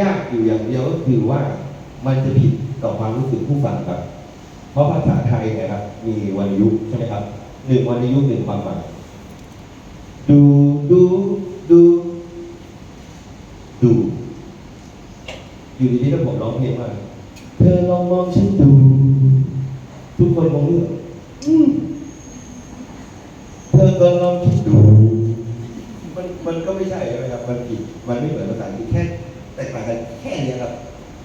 ยากอยู่อย่างเดียวก็คือว่ามันจะผิดต่อความรู้สึกผู้ฟังครับ เพราะภาษาไทยนะครับ มีวรรณยุกต์ใช่ไหมครับหนึ่งวรรณยุกต์หนึ่งความหมายดูดูดูดู อยู่ดีๆถ้าผมร้องเพลงว่าเธอลองมองฉันดู ทุกคนมองเรื่องเธอก็ลองคิดดู มันมันก็ไม่ใช่ใช่ไหมครับ มันผิด มันไม่เหมือนภาษาอังกฤษแค่ แตกต่างกันแค่เนี้ยครับ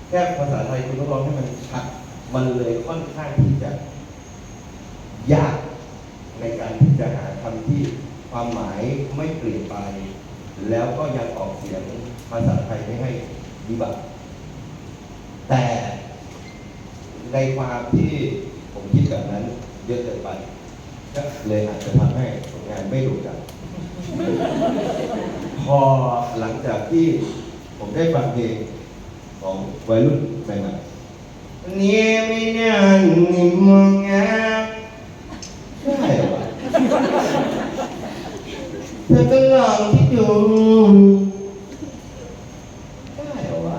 แค่ภาษาไทยคุณต้องร้องให้มันชัด มันเลยค่อนข้างที่จะ ยากในการที่จะหาคำที่ความหมายไม่เปลี่ยนไป แล้วก็ยังออกเสียงภาษาไทยไม่ให้วิบัตแต่ในความที่ผมคิดแบบนั้นเยอะเกินไป ก็เลยอาจจะทำให้ผลงานไม่ดูดังพอหลังจากที่ ผมได้ฟังเพลงของวัยรุ่นใหม่ๆนี่ไม่นานนี่มองงามใช่เหรอวะเธอก็ลองคิดดูใช่เหรอวะ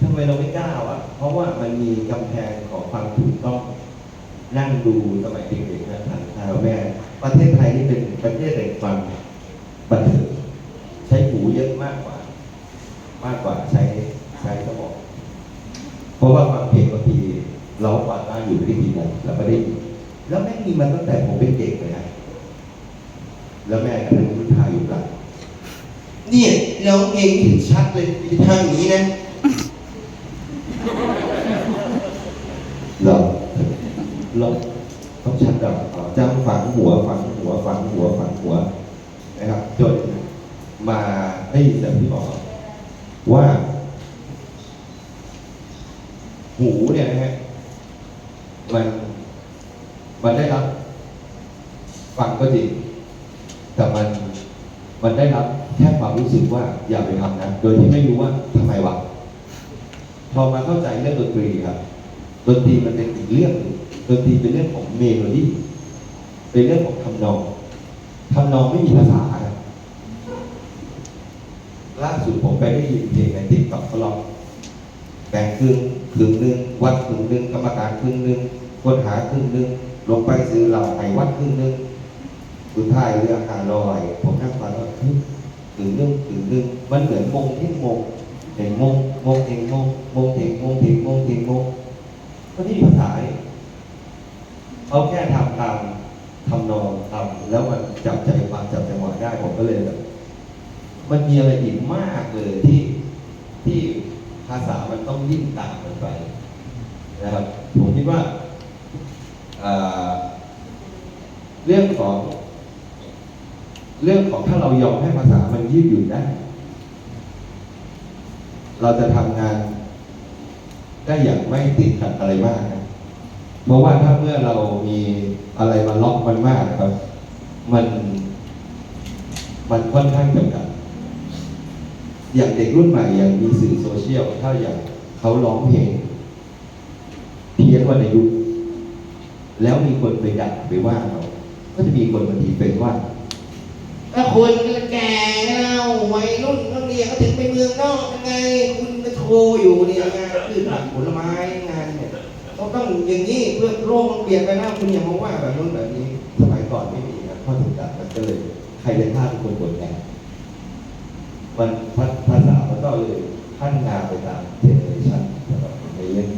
ทำไมเราไม่กล้าวะเพราะว่ามันมีกำแพงของความถูกต้องนั่งดูสมัยเด็กๆนะทางทางแม่ประเทศไทยนี่เป็นประเทศแห่งความบันเทิงใช้หูเยอะมากกว่า มากกว่าใช้ใช้สมองเพราะว่าฟังเพลงบางทีเราฟังได้อยู่ไม่ได้ยินอะไรเราไม่ได้ยินแล้วแม่มีมาตั้งแต่ผมเป็นเด็กเลยนะแล้วแม่ก็นั่งนิทาอยู่หลังเนี่ยเร้องเพลงเห็นชัดเลยไปทางนี้นะเราเราต้องชัดกับจำฝังหัวฝังหัวฝังหัวฝังหัวนะครับจนมาได้ยินแบบที่บอก ว่าหูเนี่ยนะฮะมันมันได้รับ ฟังก็จริง แต่มันมันได้รับแค่ความรู้สึกว่าอย่าไปทำนะ โดยที่ไม่รู้ว่าทำไมวะพอมาเข้าใจเรื่องดนตรีครับดนตรีมันเป็นอีกเรื่องหนึ่งดนตรีเป็นเรื่องของเมโลดี้เป็นเรื่องของทำนองทำนองไม่มีภาษา ล่าสุดผมไปได้ยินเพลงในติ๊กต็อกเขาร้องแบ่งครึ่งครึ่งหนึ่งวัดครึ่งหนึ่งกรรมการครึ่งหนึ่งคนหาครึ่งหนึ่งลงไปซื้อเหล่าไห้วัดครึ่งหนึ่งสุดท้ายเรื่องหาลอยผมนั่งฟังแล้วเฮ้ยครึ่งหนึ่งครึ่งหนึ่งมันเหมือนมงที่มงเห็นมงมงเห็นมงมงเห็นมงเห็นมงเห็นมงก็ที่ภาษาเนี่ยเขาแค่ทำตามทำนองทำแล้วมันจับใจความจับจังหวะได้ผมก็เลยแบบ มันมีอะไรอีกมากเลยที่ที่ภาษามันต้องยิ่งตามมันไปนะครับ ผมคิดว่าเรื่องของ เรื่องของถ้าเรายอมให้ภาษามันยืดหยุ่นได้ เราจะทำงานได้อย่างไม่ติดขัดอะไรมากนะเพราะว่าถ้าเมื่อเรามีอะไรมาล็อกมันมากนะครับ มัน มันค่อนข้างจำกัด อย่างเด็กรุ่นใหม่อย่างมีสื่อโซเชียลถ้าอย่างเขาร้องเพลงเพี้ยนวรรณยุกต์แล้วมีคนไปดักไปว่าเขาก็จะมีคนมาทีเป็นว่าก็คุณแก่แล้ววัยรุ่นนักเรียนเขาถึงไปเมืองนอกยังไง คุณมาโทรอยู่เนี่ยงานพืชผักผลไม้งานเนี่ยเขาต้องอย่างนี้เพื่อโลกมันเปลี่ยนไปแล้วคุณอย่ามาว่าแบบนู้นแบบนี้สมัยก่อนไม่มีนะข้อจำกัดมันก็เลย ใครเป็นท่าเป็นคนกดแทนมันภา แล้วก็เลยพัฒนาไปตามเทเนอเชันนะบในเรื่อง